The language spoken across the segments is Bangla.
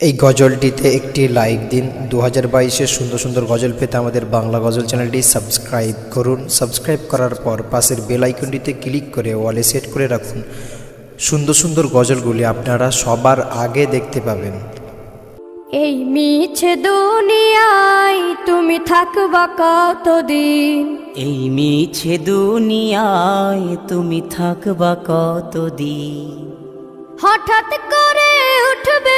এই গজলটিতে একটি লাইক দিন। দু হাজার বাইশের সুন্দর সুন্দর গজল পেতে আমাদের বাংলা গজল চ্যানেলটি সাবস্ক্রাইব করুন। সাবস্ক্রাইব করার পর পাশের বেল আইকনটিতে ক্লিক করে ওয়ালে সেট করে রাখুন। সুন্দর সুন্দর গজলগুলি আপনারা সবার আগে দেখতে পাবেন। এই মিছে দুনিয়ায় তুমি থাকবা কতদিন? এই মিছে দুনিয়ায় তুমি থাকবা কতদিন? হঠাৎ করে উঠবে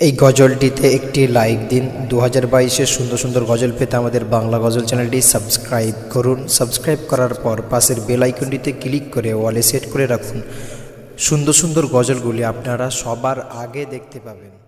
এই গজলটিতে একটি লাইক দিন। দু হাজার বাইশে সুন্দর সুন্দর গজল পেতে আমাদের বাংলা গজল চ্যানেলটি সাবস্ক্রাইব করুন। সাবস্ক্রাইব করার পর পাশের বেল আইকনটিতে ক্লিক করে ওয়ালে সেট করে রাখুন। সুন্দর সুন্দর গজলগুলি আপনারা সবার আগে দেখতে পাবেন।